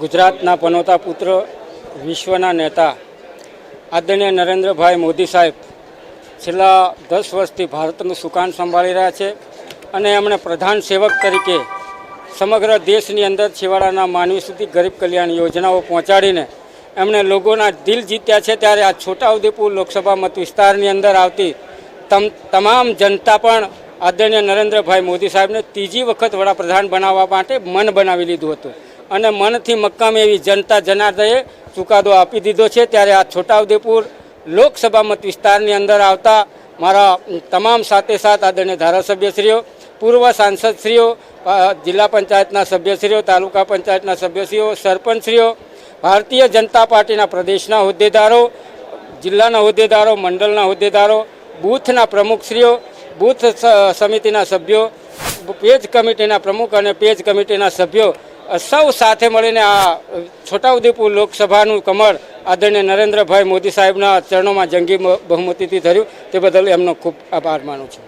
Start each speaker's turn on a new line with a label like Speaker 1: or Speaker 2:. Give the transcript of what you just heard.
Speaker 1: ગુજરાતના પનોતા પુત્ર વિશ્વના નેતા આદરણીય નરેન્દ્રભાઈ મોદી સાહેબ છેલ્લા દસ વર્ષથી ભારતનું સુકાન સંભાળી રહ્યા છે અને એમણે પ્રધાન સેવક તરીકે સમગ્ર દેશની અંદર છેવાડાના માનવી સુધી ગરીબ કલ્યાણ યોજનાઓ પહોંચાડીને એમણે લોકોના દિલ જીત્યા છે ત્યારે આ છોટાઉદેપુર લોકસભા મત વિસ્તારની અંદર આવતી તમ, તમામ જનતા પણ આદરણીય નરેન્દ્રભાઈ મોદી સાહેબને ત્રીજી વખત વડાપ્રધાન બનાવવા માટે મન બનાવી લીધું હતું. અને મનથી મક્કમ એવી જનતા જનાર્દયે ચુકાદો આપી દીધો છે. ત્યારે આ છોટાઉદેપુર લોકસભા મત વિસ્તારની અંદર આવતા મારા તમામ સાથે સાથ આદરણીય ધારાસભ્યશ્રીઓ, પૂર્વ સાંસદશ્રીઓ જિલ્લા પંચાયતના સભ્યશ્રીઓ, તાલુકા પંચાયતના સભ્યશ્રીઓ, સરપંચશ્રીઓ, ભારતીય જનતા પાર્ટીના પ્રદેશના હોદ્દેદારો, જિલ્લાના હોદ્દેદારો, મંડળના હોદ્દેદારો, બૂથના પ્રમુખશ્રીઓ, બૂથ સમિતિના સભ્યો, પેજ કમિટીના પ્રમુખ અને પેજ કમિટીના સભ્યો સૌ સાથે મળીને આ છોટાઉદેપુર લોકસભાનું કમળ આદરણીય નરેન્દ્રભાઈ મોદી સાહેબના ચરણોમાં જંગી બહુમતીથી ધર્યું. તે બદલ એમનો ખૂબ આભાર માનું છું.